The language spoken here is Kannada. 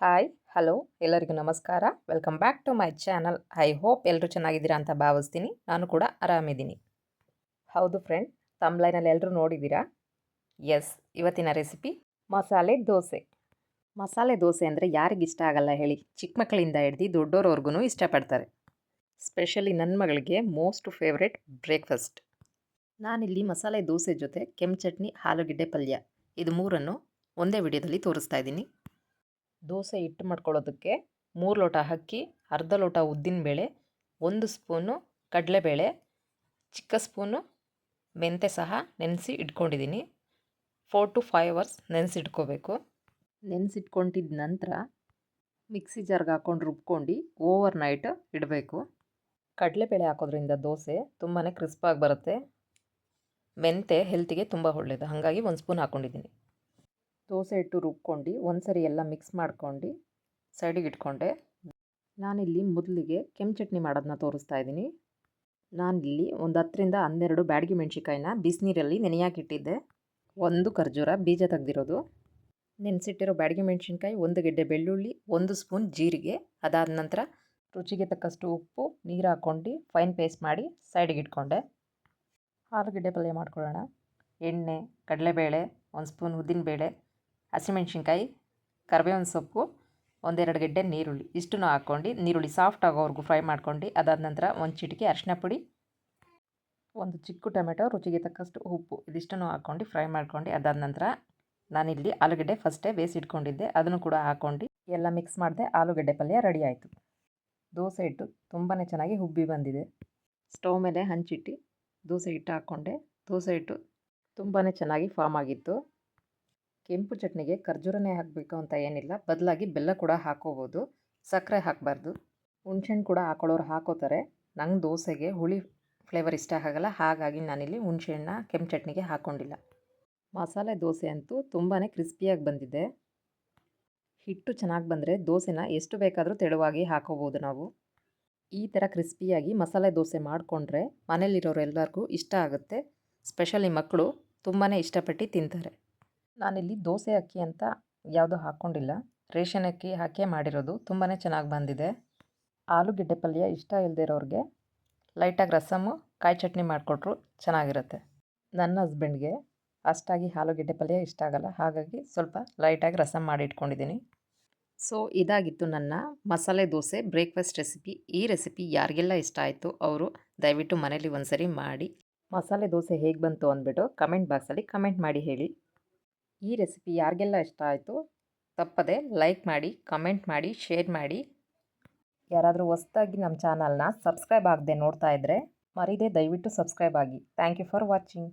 ಹಾಯ್ ಹಲೋ ಎಲ್ಲರಿಗೂ ನಮಸ್ಕಾರ. Welcome back to my channel I hope ಎಲ್ಲರೂ ಚೆನ್ನಾಗಿದ್ದೀರಾ ಅಂತ ಭಾವಿಸ್ತೀನಿ. ನಾನು ಕೂಡ ಆರಾಮಿದ್ದೀನಿ. ಹೌದು ಫ್ರೆಂಡ್ ತಮ್ಲೈನಲ್ಲಿ ಎಲ್ಲರೂ ನೋಡಿದ್ದೀರಾ? ಎಸ್ ಇವತ್ತಿನ ರೆಸಿಪಿ ಮಸಾಲೆ ದೋಸೆ. ಮಸಾಲೆ ದೋಸೆ ಅಂದರೆ ಯಾರಿಗಿಷ್ಟ ಆಗಲ್ಲ ಹೇಳಿ. ಚಿಕ್ಕ ಮಕ್ಕಳಿಂದ ಹಿಡ್ದು ದೊಡ್ಡೋರವ್ರಿಗೂ ಇಷ್ಟಪಡ್ತಾರೆ. ಸ್ಪೆಷಲಿ ನನ್ನ ಮಗಳಿಗೆ ಮೋಸ್ಟ್ ಫೇವ್ರೆಟ್ ಬ್ರೇಕ್ಫಾಸ್ಟ್ ನಾನಿಲ್ಲಿ ಮಸಾಲೆ ದೋಸೆ ಜೊತೆ ಕೆಂಪು ಚಟ್ನಿ ಆಲೂಗೆಡ್ಡೆ ಪಲ್ಯ. ಇದು ಮೂರನ್ನು ಒಂದೇ ವಿಡಿಯೋದಲ್ಲಿ ತೋರಿಸ್ತಾ ಇದ್ದೀನಿ. ದೋಸೆ ಹಿಟ್ಟು ಮಾಡ್ಕೊಳ್ಳೋದಕ್ಕೆ ಮೂರು ಲೋಟ ಅಕ್ಕಿ, ಅರ್ಧ ಲೋಟ ಉದ್ದಿನಬೇಳೆ ಒಂದು ಸ್ಪೂನು ಕಡಲೆಬೇಳೆ, ಚಿಕ್ಕ ಸ್ಪೂನು ಮೆಂತೆ ಸಹ ನೆನೆಸಿ ಇಟ್ಕೊಂಡಿದ್ದೀನಿ. ಫೋರ್ ಟು ಫೈವ್ ಅವರ್ಸ್ ನೆನೆಸಿಟ್ಕೋಬೇಕು ನೆನೆಸಿಟ್ಕೊಂಡಿದ್ದ ನಂತರ ಮಿಕ್ಸಿ ಜಾರ್ಗೆ ಹಾಕ್ಕೊಂಡು ರುಬ್ಕೊಂಡು ಓವರ್ ನೈಟ್ ಇಡಬೇಕು. ಕಡಲೆಬೇಳೆ ಹಾಕೋದ್ರಿಂದ ದೋಸೆ ತುಂಬಾ ಕ್ರಿಸ್ಪಾಗಿ ಬರುತ್ತೆ. ಮೆಂತೆ ಹೆಲ್ತಿಗೆ ತುಂಬ ಒಳ್ಳೆಯದು ಹಾಗಾಗಿ ಒಂದು ಸ್ಪೂನ್ ಹಾಕ್ಕೊಂಡಿದ್ದೀನಿ ದೋಸೆ ಹಿಟ್ಟು ರುಬ್ಕೊಂಡು ಒಂದು ಸರಿ ಎಲ್ಲ ಮಿಕ್ಸ್ ಮಾಡ್ಕೊಂಡು ಸೈಡಿಗೆ ಇಟ್ಕೊಂಡೆ. ನಾನಿಲ್ಲಿ ಮೊದಲಿಗೆ ಕೆಂಪು ಚಟ್ನಿ ಮಾಡೋದನ್ನ ತೋರಿಸ್ತಾ ಇದ್ದೀನಿ. ನಾನಿಲ್ಲಿ ಒಂದು ಹತ್ತರಿಂದ ಹನ್ನೆರಡು ಬ್ಯಾಡಗಿ ಮೆಣಸಿಕಾಯಿನ ಬಿಸಿನೀರಲ್ಲಿ ನೆನೆಯಾಕಿಟ್ಟಿದ್ದೆ ಒಂದು ಖರ್ಜೂರ, ಬೀಜ ತೆಗ್ದಿರೋದು. ನೆನೆಸಿಟ್ಟಿರೋ ಬ್ಯಾಡಗಿ ಮೆಣಸಿನ್ಕಾಯಿ, ಒಂದು ಗೆಡ್ಡೆ ಬೆಳ್ಳುಳ್ಳಿ, ಒಂದು ಸ್ಪೂನ್ ಜೀರಿಗೆ, ಅದಾದ ನಂತರ ರುಚಿಗೆ ತಕ್ಕಷ್ಟು ಉಪ್ಪು, ನೀರು ಹಾಕ್ಕೊಂಡು ಫೈನ್ ಪೇಸ್ಟ್ ಮಾಡಿ ಸೈಡಿಗೆ ಇಟ್ಕೊಂಡೆ. ಆಲೂಗೆಡ್ಡೆ ಪಲ್ಯ ಮಾಡ್ಕೊಳ್ಳೋಣ. ಎಣ್ಣೆ, ಕಡಲೆಬೇಳೆ, ಒಂದು ಸ್ಪೂನ್ ಉದ್ದಿನಬೇಳೆ ಹಸಿಮೆಣ್ಸಿನ್ಕಾಯಿ, ಕರಿಬೇವಿನ ಸೊಪ್ಪು, ಒಂದೆರಡು ಗೆಡ್ಡೆ ನೀರುಳ್ಳಿ. ಇಷ್ಟನ್ನು ಹಾಕ್ಕೊಂಡು ನೀರುಳ್ಳಿ ಸಾಫ್ಟ್ ಆಗೋವರೆಗೂ ಫ್ರೈ ಮಾಡ್ಕೊಂಡು ಅದಾದ ನಂತರ ಒಂದು ಚಿಟಿಕೆ ಅರಿಶಿನ ಪುಡಿ, ಒಂದು ಚಿಕ್ಕ ಟೊಮೆಟೊ, ರುಚಿಗೆ ತಕ್ಕಷ್ಟು ಉಪ್ಪು ಇದಿಷ್ಟನ್ನು ಹಾಕ್ಕೊಂಡು ಫ್ರೈ ಮಾಡ್ಕೊಂಡು ಅದಾದ ನಂತರ ನಾನಿಲ್ಲಿ ಆಲೂಗಡ್ಡೆ ಫಸ್ಟೇ ಬೇಯಿಸಿಟ್ಕೊಂಡಿದ್ದೆ. ಅದನ್ನು ಕೂಡ ಹಾಕ್ಕೊಂಡು ಎಲ್ಲ ಮಿಕ್ಸ್ ಮಾಡಿದೆ ಆಲೂಗಡ್ಡೆ ಪಲ್ಯ ರೆಡಿ ಆಯಿತು. ದೋಸೆ ಹಿಟ್ಟು ತುಂಬಾ ಚೆನ್ನಾಗಿ ಹುಬ್ಬಿ ಬಂದಿದೆ. ಸ್ಟವ್ ಮೇಲೆ ಹಂಚಿಟ್ಟು ದೋಸೆ ಹಿಟ್ಟು ಹಾಕ್ಕೊಂಡೆ. ದೋಸೆ ಹಿಟ್ಟು ತುಂಬಾ ಚೆನ್ನಾಗಿ ಫಾರ್ಮ್ ಆಗಿತ್ತು. ಕೆಂಪು ಚಟ್ನಿಗೆ ಖರ್ಜೂರನೇ ಹಾಕಬೇಕು ಅಂತ ಏನಿಲ್ಲ. ಬದಲಾಗಿ ಬೆಲ್ಲ ಕೂಡ ಹಾಕೋಬೋದು. ಸಕ್ಕರೆ ಹಾಕಬಾರ್ದು. ಹುಣ್ಸೆಹಣ್ಣು ಕೂಡ ಹಾಕೊಳ್ಳೋರು ಹಾಕೋತಾರೆ. ನಂಗೆ ದೋಸೆಗೆ ಹುಳಿ ಫ್ಲೇವರ್ ಇಷ್ಟ ಆಗೋಲ್ಲ. ಹಾಗಾಗಿ ನಾನಿಲ್ಲಿ ಹುಣ್ಸೆಹಣ್ಣ ಕೆಂಪು ಚಟ್ನಿಗೆ ಹಾಕ್ಕೊಂಡಿಲ್ಲ ಮಸಾಲೆ ದೋಸೆ ಅಂತೂ ತುಂಬಾ ಕ್ರಿಸ್ಪಿಯಾಗಿ ಬಂದಿದೆ. ಹಿಟ್ಟು ಚೆನ್ನಾಗಿ ಬಂದರೆ ದೋಸೆನ ಎಷ್ಟು ಬೇಕಾದರೂ ತೆಳುವಾಗಿ ಹಾಕೋಬೋದು ನಾವು. ಈ ಥರ ಕ್ರಿಸ್ಪಿಯಾಗಿ ಮಸಾಲೆ ದೋಸೆ ಮಾಡಿಕೊಂಡ್ರೆ ಮನೇಲಿರೋರು ಎಲ್ಲರಿಗೂ ಇಷ್ಟ ಆಗುತ್ತೆ. ಸ್ಪೆಷಲಿ ಮಕ್ಕಳು ತುಂಬಾ ಇಷ್ಟಪಟ್ಟು ತಿಂತಾರೆ. ನಾನಿಲ್ಲಿ ದೋಸೆ, ಅಕ್ಕಿ ಅಂತ ಯಾವುದೂ ಹಾಕ್ಕೊಂಡಿಲ್ಲ ರೇಷನ್ ಅಕ್ಕಿ ಹಾಕೇ ಮಾಡಿರೋದು. ತುಂಬಾ ಚೆನ್ನಾಗಿ ಬಂದಿದೆ. ಆಲೂಗೆಡ್ಡೆ ಪಲ್ಯ ಇಷ್ಟ ಇಲ್ಲದೆ ಇರೋರಿಗೆ ಲೈಟಾಗಿ ರಸಮ್ಮು ಕಾಯಿ ಚಟ್ನಿ ಮಾಡಿಕೊಟ್ರು ಚೆನ್ನಾಗಿರುತ್ತೆ. ನನ್ನ ಹಸ್ಬೆಂಡ್ಗೆ ಅಷ್ಟಾಗಿ ಆಲೂಗೆಡ್ಡೆ ಪಲ್ಯ ಇಷ್ಟ ಆಗಲ್ಲ. ಹಾಗಾಗಿ ಸ್ವಲ್ಪ ಲೈಟಾಗಿ ರಸಮ್ ಮಾಡಿ ಇಟ್ಕೊಂಡಿದ್ದೀನಿ. ಸೊ, ಇದಾಗಿತ್ತು ನನ್ನ ಮಸಾಲೆ ದೋಸೆ ಬ್ರೇಕ್ಫಾಸ್ಟ್ ರೆಸಿಪಿ. ಈ ರೆಸಿಪಿ ಯಾರಿಗೆಲ್ಲ ಇಷ್ಟ ಆಯಿತು ಅವರು ದಯವಿಟ್ಟು ಮನೇಲಿ ಒಂದು ಸರಿ ಮಾಡಿ. ಮಸಾಲೆ ದೋಸೆ ಹೇಗೆ ಬಂತು ಅಂದ್ಬಿಟ್ಟು ಕಮೆಂಟ್ ಬಾಕ್ಸಲ್ಲಿ ಕಮೆಂಟ್ ಮಾಡಿ ಹೇಳಿ. ಈ ರೆಸಿಪಿ ಯಾರಿಗೆಲ್ಲ ಇಷ್ಟ ಆಯಿತು, ತಪ್ಪದೆ ಲೈಕ್ ಮಾಡಿ, ಕಮೆಂಟ್ ಮಾಡಿ, ಶೇರ್ ಮಾಡಿ. ಯಾರಾದರೂ ಹೊಸದಾಗಿ ನಮ್ಮ ಚಾನಲ್ನ ಸಬ್ಸ್ಕ್ರೈಬ್ ಆಗದೆ ನೋಡ್ತಾ ಇದ್ದರೆ ಮರೀದೆ ದಯವಿಟ್ಟು ಸಬ್ಸ್ಕ್ರೈಬ್ ಆಗಿ. Thank you for watching.